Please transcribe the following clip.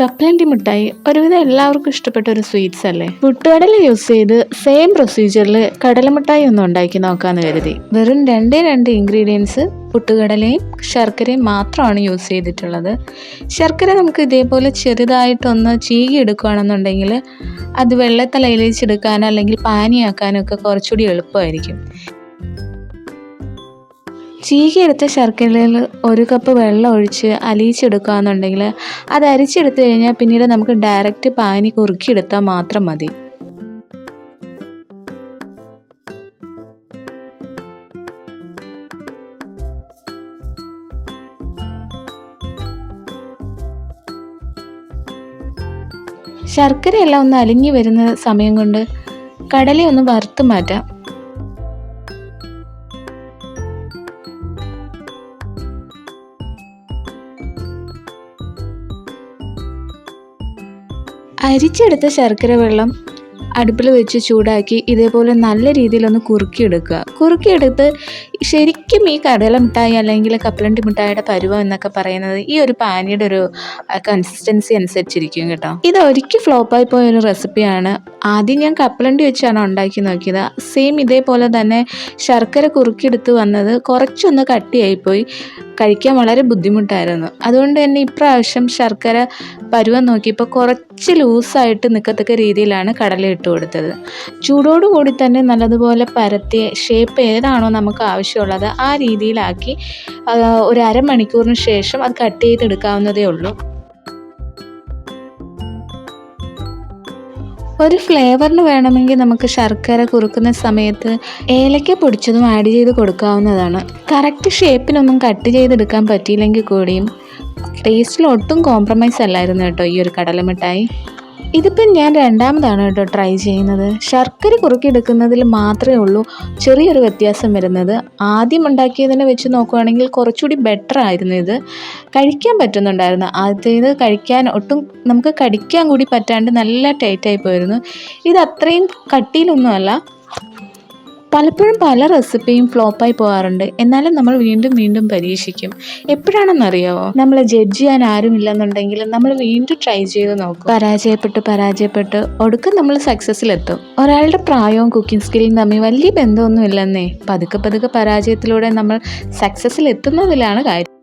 കപ്പലണ്ടി മിഠായി ഒരുവിധം എല്ലാവർക്കും ഇഷ്ടപ്പെട്ട ഒരു സ്വീറ്റ്സ് അല്ലേ? മുട്ടുകടൽ യൂസ് ചെയ്ത് സെയിം പ്രൊസീജിയറിൽ കടലമിഠായി ഒന്ന് ഉണ്ടാക്കി നോക്കാമെന്ന് കരുതി. വെറും രണ്ടേ രണ്ട് ഇൻഗ്രീഡിയൻസ് പുട്ടുകടലയും ശർക്കരയും മാത്രമാണ് യൂസ് ചെയ്തിട്ടുള്ളത്. ശർക്കര നമുക്ക് ഇതേപോലെ ചെറുതായിട്ടൊന്ന് ചീകി എടുക്കുകയാണെന്നുണ്ടെങ്കിൽ അത് വെള്ളത്തിൽ അലിയിച്ചെടുക്കാനോ അല്ലെങ്കിൽ പാനിയാക്കാനോ ഒക്കെ കുറച്ചുകൂടി എളുപ്പമായിരിക്കും. ചീകിയെടുത്ത ശർക്കരയിൽ ഒരു കപ്പ് വെള്ളം ഒഴിച്ച് അലിയിച്ചെടുക്കുകയെന്നുണ്ടെങ്കിൽ അത് അരിച്ചെടുത്തു കഴിഞ്ഞാൽ പിന്നീട് നമുക്ക് ഡയറക്റ്റ് പാനി കുറുക്കിയെടുത്താൽ മാത്രം മതി. ശർക്കരയെല്ലാം ഒന്ന് അലിഞ്ഞു വരുന്ന സമയം കൊണ്ട് കടലയൊന്ന് വറുത്ത് മാറ്റാം. അരിച്ചെടുത്ത ശർക്കര വെള്ളം അടുപ്പിൽ വെച്ച് ചൂടാക്കി ഇതേപോലെ നല്ല രീതിയിലൊന്ന് കുറുക്കിയെടുക്കുക. കുറുക്കിയെടുത്ത് ശരിക്കും ഈ കടല മിഠായി അല്ലെങ്കിൽ കപ്പലണ്ടി മിഠായിയുടെ പരുവം എന്നൊക്കെ പറയുന്നത് ഈ ഒരു പാനിയുടെ ഒരു കൺസിസ്റ്റൻസി അനുസരിച്ചിരിക്കും കേട്ടോ. ഇത് ഒരിക്കൽ ഫ്ലോപ്പായി പോയ ഒരു റെസിപ്പിയാണ് ആദ്യം ഞാൻ കപ്പലണ്ടി വെച്ചാണ് ഉണ്ടാക്കി നോക്കിയത്. സെയിം ഇതേപോലെ തന്നെ ശർക്കര കുറുക്കിയെടുത്ത് വന്നത് കുറച്ചൊന്ന് കട്ടിയായിപ്പോയി. കഴിക്കാൻ വളരെ ബുദ്ധിമുട്ടായിരുന്നു. അതുകൊണ്ട് തന്നെ ഇപ്രാവശ്യം ശർക്കര പരുവം നോക്കിയപ്പോൾ കുറച്ച് ലൂസായിട്ട് നിൽക്കത്തക്ക രീതിയിലാണ് കടല ഇട്ട് കൊടുത്തത്. ചൂടോടുകൂടി തന്നെ നല്ലതുപോലെ പരത്തിയ ഷേപ്പ് ഏതാണോ നമുക്ക് ആവശ്യമുള്ളത് ആ രീതിയിലാക്കി ഒരു അരമണിക്കൂറിന് ശേഷം അത് കട്ട് ചെയ്തെടുക്കാവുന്നതേ ഉള്ളൂ. ഒരു ഫ്ലേവറിന് വേണമെങ്കിൽ നമുക്ക് ശർക്കര കുറുക്കുന്ന സമയത്ത് ഏലക്ക പൊടിച്ചതും ആഡ് ചെയ്ത് കൊടുക്കാവുന്നതാണ്. കറക്റ്റ് ഷേപ്പിനൊന്നും കട്ട് ചെയ്തെടുക്കാൻ പറ്റിയില്ലെങ്കിൽ കൂടിയും ടേസ്റ്റിൽ ഒട്ടും കോംപ്രമൈസ് അല്ലായിരുന്നു കേട്ടോ ഈ ഒരു കടലമിഠായി. ഇതിപ്പം ഞാൻ രണ്ടാമതാണ് കേട്ടോ ട്രൈ ചെയ്യുന്നത്. ശർക്കര കുറുക്കിയെടുക്കുന്നതിൽ മാത്രമേ ഉള്ളൂ ചെറിയൊരു വ്യത്യാസം വരുന്നത്. ആദ്യം ഉണ്ടാക്കിയതിനെ വെച്ച് നോക്കുകയാണെങ്കിൽ കുറച്ചുകൂടി ബെറ്റർ ആയിരുന്നു ഇത്. കഴിക്കാൻ പറ്റുന്നുണ്ടായിരുന്നു. ആദ്യത്തേത് കഴിക്കാൻ ഒട്ടും നമുക്ക് കടിക്കാൻ കൂടി പറ്റാണ്ട് നല്ല ടൈറ്റായി പോയിരുന്നു. ഇത് അത്രയും കട്ടിയിലൊന്നുമല്ല. പലപ്പോഴും പല റെസിപ്പിയും ഫ്ലോപ്പായി പോകാറുണ്ട്. എന്നാലും നമ്മൾ വീണ്ടും വീണ്ടും പരീക്ഷിക്കും. എപ്പോഴാണെന്നറിയാവോ? നമ്മൾ ജഡ്ജ് ചെയ്യാൻ ആരുമില്ലെന്നുണ്ടെങ്കിൽ നമ്മൾ വീണ്ടും ട്രൈ ചെയ്ത് നോക്കും. പരാജയപ്പെട്ട് പരാജയപ്പെട്ട്. ഒടുക്കം നമ്മൾ സക്സസ്സിലെത്തും. ഒരാളുടെ പ്രായവും കുക്കിംഗ് സ്കില്ലും തമ്മിൽ വലിയ ബന്ധമൊന്നും ഇല്ലെന്നേ പതുക്കെ പതുക്കെ പരാജയത്തിലൂടെ നമ്മൾ സക്സസ്സിലെത്തുന്നതിലാണ് കാര്യം.